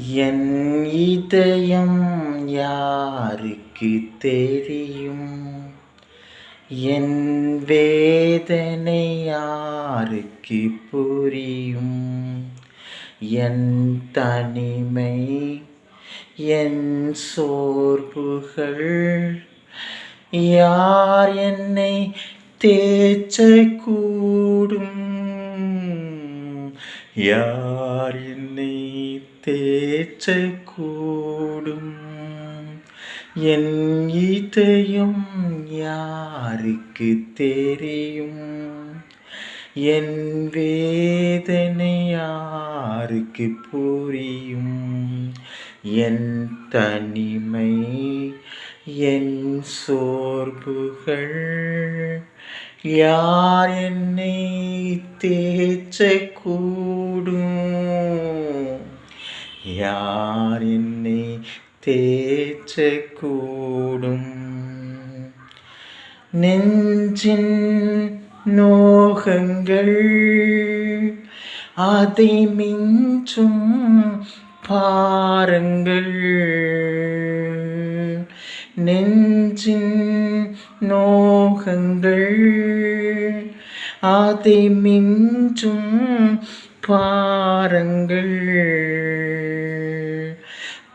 என் இதயம் யாருக்கு தெரியும்? என் வேதனை யாருக்கு புரியும்? என் தனிமை என் சோர்வுகள் யார் என்னை தேய்ச்சக்கூடும் யார் என்னை தேய்ச்சக்கூடும் என் இதயம் யாருக்கு தெரியும்? என் வேதனை யாருக்கு புரியும்? என் தனிமை என் சோர்வுகள் யார் என்னை தேய்ச்சக்கூடும் யார் യാർ തേച്ച കൂടും. നെഞ്ചിൻ നോഹങ്ങൾ അതിമിഞ്ചും പാരങ്ങൾ നെഞ്ചിൻ നോഹങ്ങൾ അതിമിഞ്ചും പാരങ്ങൾ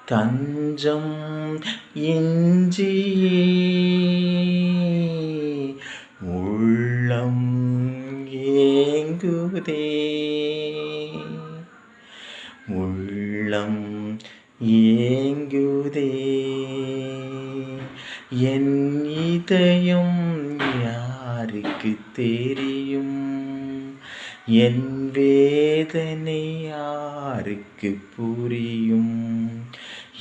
தஞ்சம் இஞ்சி உள்ளம் ஏங்குதே. உள்ளம் ஏங்குதே. என் இதயம் யாருக்கு தெரியும்? என் வேதனை யாருக்கு புரியும்?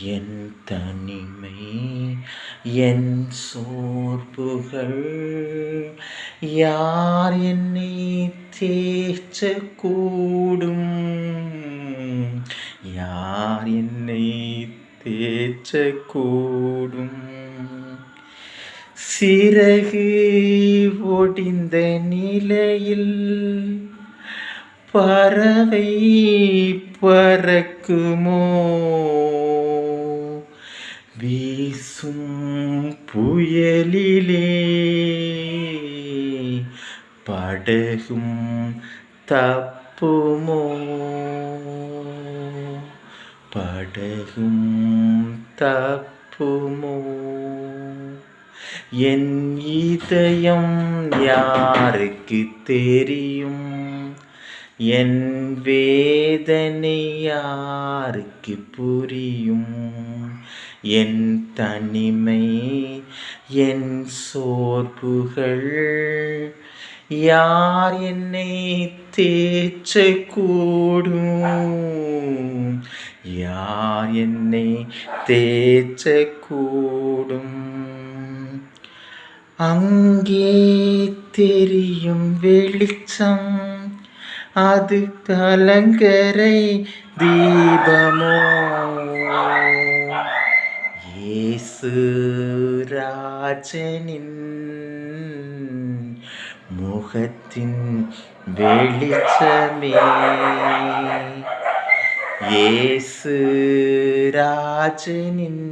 என் தனிமை என் சோர்வுகள். யார் என்னை தேய்ச்சக்கூடும் யார் என்னை தேய்ச்சக்கூடும் சிறகு ஒடிந்த நிலையில் பறவை பறக்குமோ? வீசும் புயலிலே படகும் தப்புமோ? படகும் தப்புமோ? என் இதயம் யாருக்கு தெரியும்? என் வேதனை யாருக்கு புரியும்? என் தனிமை என் சோர்வுகள் யார் என்னை தேச்சக்கூடும் யார் என்னை தேச்சக்கூடும் அங்கே தெரியும் வெளிச்சம் அது கலங்கரை தீபமோ. இயேசு ராஜனின் முகத்தின் வெளிச்சமே. இயேசு ராஜனின்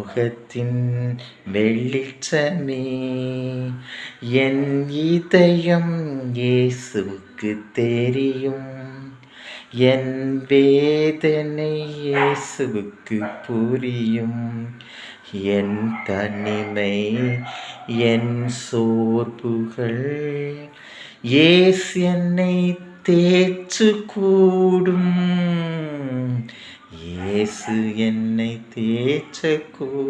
முகத்தின் வெள்ளிச்சமே என் இதயம் இயேசுவுக்கு தெரியும். என் வேதனை இயேசுவுக்கு புரியும். என் தனிமை என் சோர்வுகள் ஏசு என்னை தேச்சு கூடும் இயேசு என்னை தேய்ச்சக்கூடும்